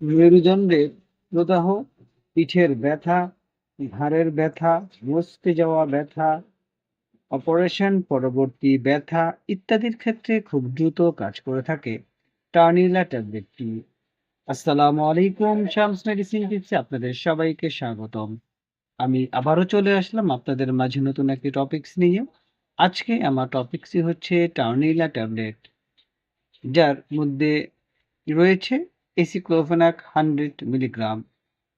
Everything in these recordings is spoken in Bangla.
মেরুদণ্ডের প্রদাহ, পিঠের ব্যথা, ঘাড়ের ব্যথা মস্তে যাওয়া ব্যথা, অপারেশন, পরবর্তী ব্যথা ইত্যাদির ক্ষেত্রে খুব দ্রুত কাজ করে থাকে। টার্নিলা ট্যাবলেটটি আসসালামু আলাইকুম, শামস মেডিসিন টিপসে আপনাদের সবাইকে স্বাগতম। আমি আবারও চলে আসলাম আপনাদের মাঝে নতুন একটি টপিকস নিয়ে। আজকে আমার টপিকসই হচ্ছে টার্নিলা ট্যাবলেট, যার মধ্যে রয়েছে এসিক্লোফেনাক হান্ড্রেড মিলিগ্রাম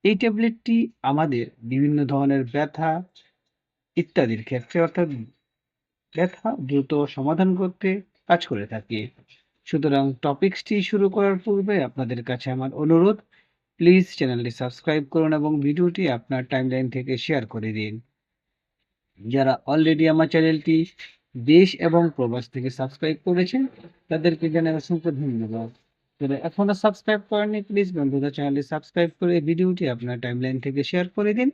এই ট্যাবলেটটি আমাদের বিভিন্ন ধরনের ব্যথা ইত্যাদির ক্ষেত্রে অর্থাৎ ব্যথা দ্রুত সমাধান করতে কাজ করে থাকে। সুতরাং টপিকসটি শুরু করার পূর্বে আপনাদের কাছে আমার অনুরোধ প্লিজ চ্যানেলটি সাবস্ক্রাইব করুন এবং ভিডিওটি আপনার টাইমলাইন থেকে শেয়ার করে দিন। যারা অলরেডি আমার চ্যানেলটি দেশ এবং প্রবাস থেকে সাবস্ক্রাইব করেছেন, তাদেরকে জানাই অসংখ্য ধন্যবাদ। যারা এখনও সাবস্ক্রাইব করেননি প্লিজ বন্ধুরা চ্যানেলটি সাবস্ক্রাইব করে ভিডিওটি আপনার টাইমলাইন থেকে শেয়ার করে দিন।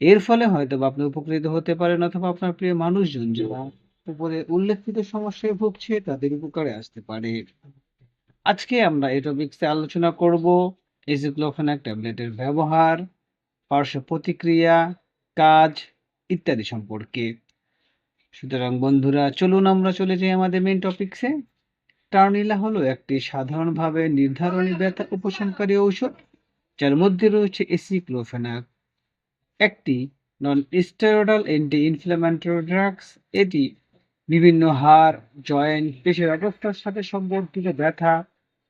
এর ফলে হয়তো আপনি উপকৃত হতে পারেন অথবা আপনার প্রিয় মানুষজন যারা উপরে উল্লেখিত সমস্যায় ভুগছে, তাদের উপকারে আসতে পারে। আজকে আমরা এই টপিক্সে আলোচনা করব। এজিক্লোফেনাক ট্যাবলেটের ব্যবহার, পার্শ্ব প্রতিক্রিয়া, কাজ ইত্যাদি সম্পর্কে। সুতরাং বন্ধুরা, চলুন আমরা চলে যাই আমাদের মেন টপিকসে টার্নিলা হলো একটি সাধারণভাবে নির্ধারণী ব্যথা উপশমকারী ঔষধ, যার মধ্যে রয়েছে এসিক্লোফেনাক। একটি non steroidal anti inflammatory drugs এটি বিভিন্ন হাড় জয়েন্ট পেশের অবস্থার সাথে সম্পর্কিত ব্যথা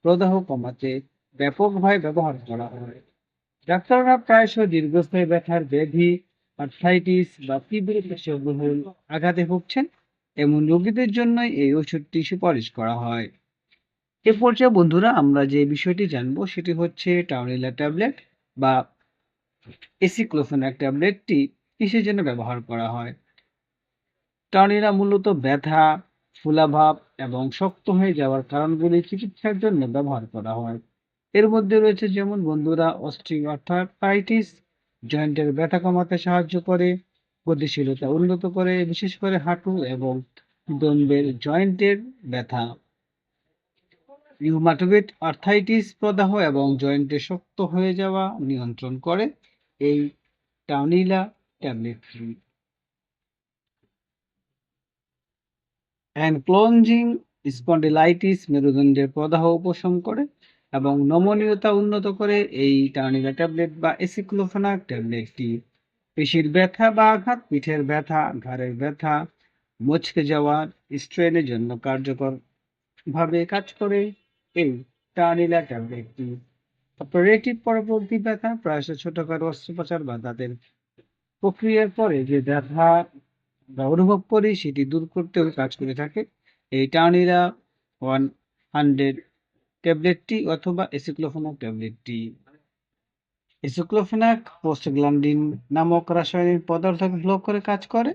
প্রদাহ কমাতে ব্যাপকভাবে ব্যবহার করা হয়। ডাক্তাররা প্রায়শই দীর্ঘস্থায়ী ব্যথার ব্যাধি আর্থাইটিস বা তীব্র পেশিবহুল আঘাতে ভুগছেন। এমন রোগীদের জন্যই এই ওষুধটি সুপারিশ করা হয়। এ পর্যায়ে বন্ধুরা, আমরা যে বিষয়টি জানব সেটি হচ্ছে টাউনিলা ট্যাবলেট বা এসিক্লোফেনাক ট্যাবলেটটি কিসের জন্য ব্যবহার করা হয়? টার্নিরা মূলত ব্যথা, ফুলাভাব এবং শক্ত হয়ে যাওয়ার কারণগুলি চিকিৎসার জন্য ব্যবহার করা হয়। এর মধ্যে রয়েছে যেমন বন্ধুরা অস্ট্রিওআর্থাইটিস জয়েন্টের ব্যথা কমাতে সাহায্য করে গতিশীলতা উন্নত করে, বিশেষ করে হাঁটু এবং দণ্ডের জয়েন্টের ব্যথা। রিউমাটোয়েড আর্থাইটিস প্রদাহ এবং জয়েন্টে শক্ত হয়ে যাওয়া নিয়ন্ত্রণ করে এই টাউনিলা ট্যাবলেটটি অ্যানক্লোজিং স্পন্ডিলাইটিস মেরুদণ্ডের প্রদাহ উপশম করে এবং নমনীয়তা উন্নত করে এই টার্নিলা ট্যাবলেট বা এসিক্লোফেনাক ট্যাবলেটটি পেশির ব্যথা বা আঘাত পিঠের ব্যথা, ঘাড়ের ব্যথা, মচকে যাওয়ার স্ট্রেনের জন্য কার্যকর ভাবে কাজ করে এই টার্নিলা ট্যাবলেটটি। অপারেটিভ পরবর্তী ব্যথা প্রায়শ ছোটখাটো অস্ত্রোপচার বা দাঁতের প্রক্রিয়ার পরে যে ব্যথা আমরা অনুভব করি, সেটি দূর করতেও কাজ করে থাকে। এই টার্নিরা ওয়ান হান্ড্রেড ট্যাবলেটটি অথবা এসিক্লোফেনাক ট্যাবলেটটি। এসিক্লোফেনাক পোস্টগ্ল্যান্ডিন নামক রাসায়নিক পদার্থকে ব্লক করে কাজ করে,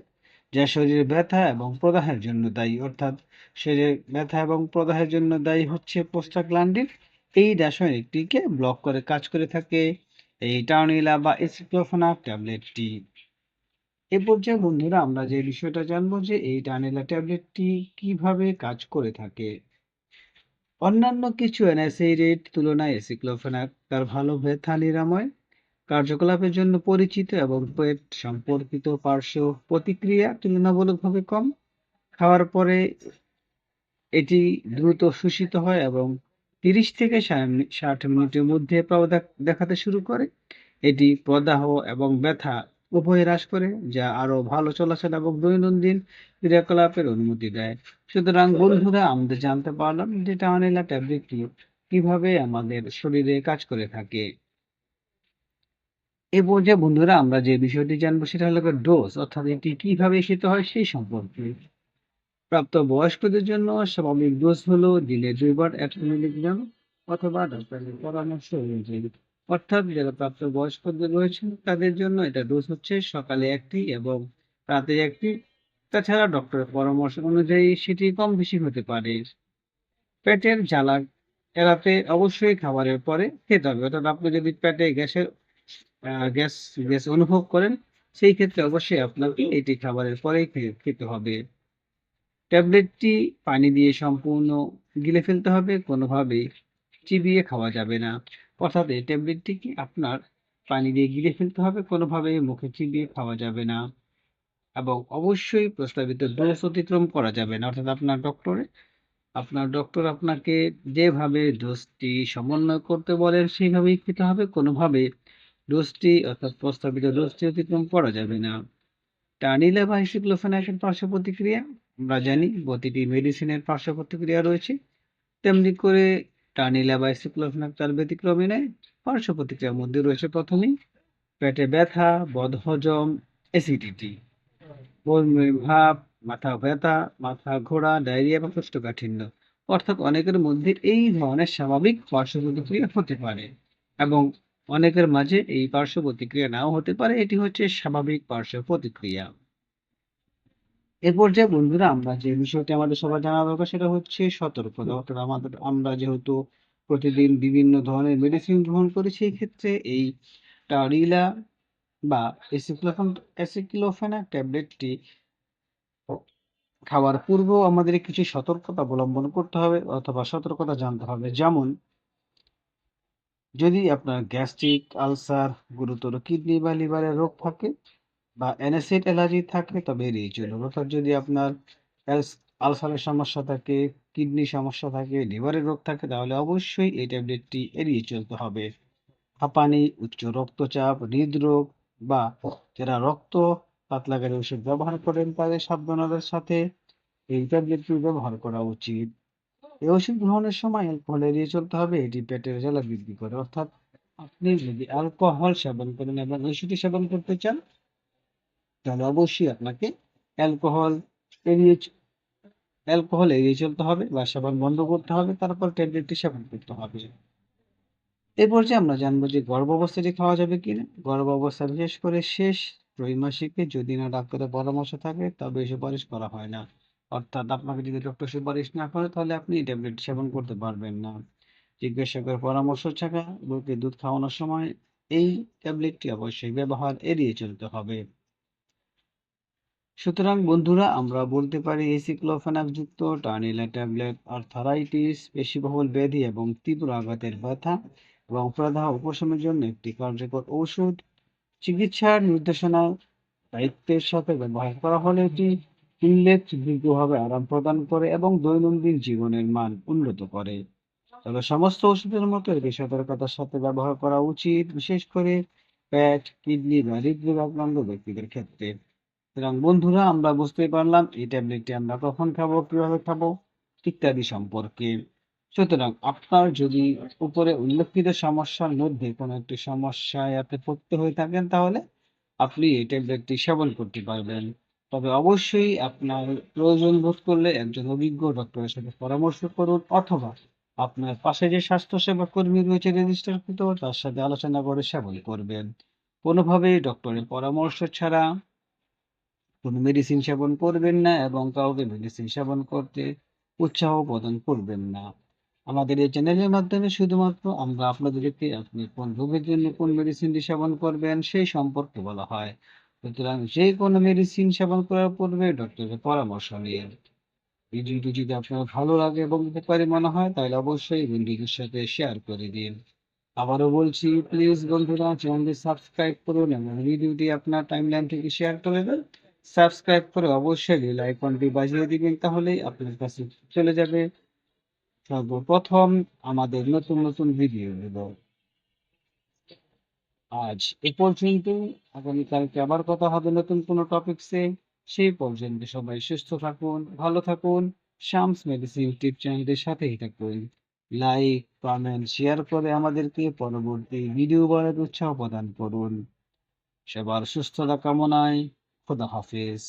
যা শরীরে ব্যথা এবং প্রদাহের জন্য দায়ী। অর্থাৎ শরীরে ব্যথা এবং প্রদাহের জন্য দায়ী হচ্ছে পোস্টাগ্ল্যান্ডিন এই রাসায়নিকটিকে ব্লক করে কাজ করে থাকে এই টার্নিলা বা এসিক্লোফেনাক ট্যাবলেটটি। এ পর্যায়ে বন্ধুরা আমরা যে বিষয়টা জানব যে এই টার্নিলা ট্যাবলেটটি কীভাবে কাজ করে থাকে। অন্যান্য কিছু অ্যানাসিডের তুলনায় এসিক্লোফেনাক তার ভালো ব্যথা নিরাময় কার্যকলাপের জন্য পরিচিত এবং পেট সম্পর্কিত পার্শ্ব প্রতিক্রিয়া তুলনামূলকভাবে কম। খাওয়ার পরে এটি দ্রুত শোষিত হয় এবং তিরিশ থেকে ষাট মিনিটের মধ্যে প্রভাব দেখাতে শুরু করে। এটি প্রদাহ এবং ব্যথা উভয় হ্রাস করে, যা আরও ভালো চলাচল এবং দৈনন্দিন ক্রিয়াকলাপের অনুমতি দেয়। সুতরাং বন্ধুরা আমাদের জানতে পারলাম যে টাওয়ানিলা ট্যাবলেটটি কীভাবে আমাদের শরীরে কাজ করে থাকে। এ পর্যায়ে বন্ধুরা আমরা যে বিষয়টি জানব সেটা হলো ডোজ অর্থাৎ এটি কীভাবে খেতে হয় সেই সম্পর্কে। প্রাপ্ত বয়স্কদের জন্য স্বাভাবিক ডোজ হলো দিনে দুইবার একশো মিলিগ্রাম অথবা ডাক্তারের পরামর্শ অনুযায়ী। অর্থাৎ যারা প্রাপ্ত বয়স্কদের রয়েছেন, তাদের জন্য এটা ডোজ হচ্ছে সকালে একটি এবং রাতে একটি। তাছাড়া ডক্টরের পরামর্শ অনুযায়ী সেটি কম বেশি হতে পারে। পেটের জ্বালা এড়াতে অবশ্যই খাবারের পরে খেতে হবে। অর্থাৎ আপনি যদি পেটে গ্যাসের গ্যাস গ্যাস অনুভব করেন, সেই ক্ষেত্রে অবশ্যই আপনাকে এটি খাবারের পরেই খেতে হবে। ট্যাবলেটটি পানি দিয়ে সম্পূর্ণ গিলে ফেলতে হবে, কোনোভাবেই চিবিয়ে খাওয়া যাবে না। অর্থাৎ এই ট্যাবলেটটিকে আপনার পানি দিয়ে গিলে ফেলতে হবে, কোনোভাবেই মুখে চিবিয়ে খাওয়া যাবে না। এবং অবশ্যই প্রস্তাবিত ডোজ অতিক্রম করা যাবে না। অর্থাৎ আপনার ডক্টরে আপনার ডক্টর আপনাকে যেভাবে ডোজটি সমন্বয় করতে বলেন, সেইভাবেই খেতে হবে। কোনোভাবে ডোজটি অর্থাৎ প্রস্তাবিত ডোজটি অতিক্রম করা যাবে না। টানিলা বা হিসিক্লোফেনাকের পার্শ্ব প্রতিক্রিয়া, আমরা জানি প্রতিটি মেডিসিনের পার্শ্ব প্রতিক্রিয়া রয়েছে, তেমনি করে টানিলা বা হিসিক্লোফেনাক তার ব্যতিক্রমী নেয়, পার্শ্ব প্রতিক্রিয়ার মধ্যে রয়েছে প্রথমেই পেটে ব্যথা, বদহজম, অ্যাসিডিটি, বমি, ভাব, মাথা ব্যথা, মাথা ঘোরা, ডায়রিয়া বা কোষ্ঠকাঠিন্য। অর্থাৎ অনেকের মধ্যে এই ধরনের স্বাভাবিক পার্শ্ব প্রতিক্রিয়া হতে পারে এবং অনেকের মাঝে এই পার্শ্ব প্রতিক্রিয়া নাও হতে পারে। এটি হচ্ছে স্বাভাবিক পার্শ্ব প্রতিক্রিয়া। এরপর যে বন্ধুরা, আমরা যে বিষয়টি আমাদের সবার জানা দরকার, সেটা হচ্ছে সতর্কতা অর্থাৎ আমাদের, আমরা যেহেতু প্রতিদিন বিভিন্ন ধরনের মেডিসিন গ্রহণ করি, সেই ক্ষেত্রে এই টারিলা বা এসিক্লোফেন অ্যাসিক্লোফেনাক ট্যাবলেটটি খাওয়ার পূর্বেও আমাদের কিছু সতর্কতা অবলম্বন করতে হবে অথবা সতর্কতা জানতে হবে। যেমন যদি আপনার গ্যাস্ট্রিক, আলসার, গুরুতর কিডনি বা লিভারের রোগ থাকে বা অ্যানাসিড অ্যালার্জি থাকে, তবে এড়িয়ে চলুন অর্থাৎ যদি আপনার আলসারের সমস্যা থাকে কিডনি সমস্যা থাকে, লিভারের রোগ থাকে, তাহলে অবশ্যই এই ট্যাবলেটটি এড়িয়ে চলতে হবে। হাঁপানি, উচ্চ রক্তচাপ, হৃদরোগ বা যারা রক্ত পাতলাকারী ওষুধ ব্যবহার করেন, তাদের সাবধানতার সাথে এই ট্যাবলেটটি ব্যবহার করা উচিত। এই ওষুধ গ্রহণের সময় অ্যালকোহল এড়িয়ে চলতে হবে, এটি পেটের জ্বালা বৃদ্ধি করে। অর্থাৎ আপনি যদি অ্যালকোহল সেবন করেন এবং ওষুধটি সেবন করতে চান, তাহলে অবশ্যই আপনাকে অ্যালকোহল এড়িয়ে অ্যালকোহল এড়িয়ে চলতে হবে বা সেবন বন্ধ করতে হবে, তারপর ট্যাবলেটটি সেবন করতে হবে। এরপর যে আমরা জানব যে গর্ভাবস্থাটি খাওয়া যাবে কিনা। গর্ভাবস্থা বিশেষ করে শেষ ত্রৈমাসিকে যদি না ডাক্তারের পরামর্শ থাকে, তবে সুপারিশ করা হয় না। অর্থাৎ আপনাকে যদি ডক্টর সুপারিশ না করে, তাহলে আপনি এই ট্যাবলেট সেবন করতে পারবেন না। চিকিৎসকের পরামর্শ ছাড়া বুকে দুধ খাওয়ানোর সময় এই ট্যাবলেটটি অবশ্যই ব্যবহার এড়িয়ে চলতে হবে। সুতরাং বন্ধুরা, আমরা বলতে পারি এসিক্লোফেনাক যুক্ত টার্নিলা ট্যাবলেট আর্থারাইটিস পেশিবহুল ব্যাধি এবং তীব্র আঘাতের ব্যথা এবং প্রদাহ উপশমের জন্য একটি কার্যকর ঔষধ। চিকিৎসার নির্দেশনা দায়িত্বের সাথে ব্যবহার করা হলে এটি উল্লেখযোগ্যভাবে আরাম প্রদান করে এবং দৈনন্দিন জীবনের মান উন্নত করে। তবে সমস্ত ওষুধের মতো এটি সতর্কতার সাথে ব্যবহার করা উচিত, বিশেষ করে পেট, কিডনি বা হৃদরোগ আক্রান্ত ব্যক্তিদের ক্ষেত্রে। সুতরাং, বন্ধুরা, আমরা বুঝতে পারলাম, এই ট্যাবলেটটি আমরা কখন খাব, কীভাবে খাব, ইত্যাদি সম্পর্কে। সুতরাং, আপনার যদি উপরে উল্লেখিত সমস্যার মধ্যে কোনো একটি সমস্যায় আপনি পড়তে হয়ে থাকেন, তাহলে আপনি এই ট্যাবলেটটি সেবন করতে পারবেন। তবে অবশ্যই আপনার প্রয়োজন বোধ করলে একজন অভিজ্ঞ ডক্টরের সাথে পরামর্শ করুন অথবা আপনার পাশে যে স্বাস্থ্যসেবা কর্মী রয়েছে রেজিস্টারকৃত তার সাথে আলোচনা করে সেবন করবেন। কোনোভাবেই ডক্টরের পরামর্শ ছাড়া কোনো মেডিসিন সেবন করবেন না এবং কাউকে মেডিসিন সেবন করতে উৎসাহ প্রদান করবেন না। আমাদের এই চ্যানেলের মাধ্যমে শুধুমাত্র আমরা আপনাদেরকে, আপনি কোন রোগের জন্য কোন মেডিসিনটি সেবন করবেন সেই সম্পর্কে বলা হয়। সুতরাং যে কোনো মেডিসিন সেবন করার পূর্বে ডক্টরের পরামর্শ নিন। ভিডিওটি যদি আপনার ভালো লাগে এবং উপকারী মনে হয়, তাহলে অবশ্যই বন্ধুদের সাথে শেয়ার করে দিন। আবারও বলছি প্লিজ বন্ধুরা চ্যানেলটি সাবস্ক্রাইব করুন এবং ভিডিওটি আপনার টাইমলাইন থেকে শেয়ার করে দেন। সাবস্ক্রাইব করে অবশ্যই বেল আইকনটি বাজিয়ে দিবেন, তাহলেই আপনার কাছে চলে যাবে। সর্বপ্রথম আমাদের নতুন নতুন ভিডিওগুলো আজ এ পর্যন্ত আগামীকালকে আবার কথা হবে নতুন কোনো টপিকসে সেই পর্যন্ত সবাই সুস্থ থাকুন, ভালো থাকুন। শামস মেডিসিন ইউটিউব চ্যানেলের সাথেই থাকুন। লাইক কমেন্ট শেয়ার করে আমাদেরকে পরবর্তী ভিডিও বানাতে উৎসাহ প্রদান করুন। সবার সুস্থতা কামনায় খোদা হাফেজ।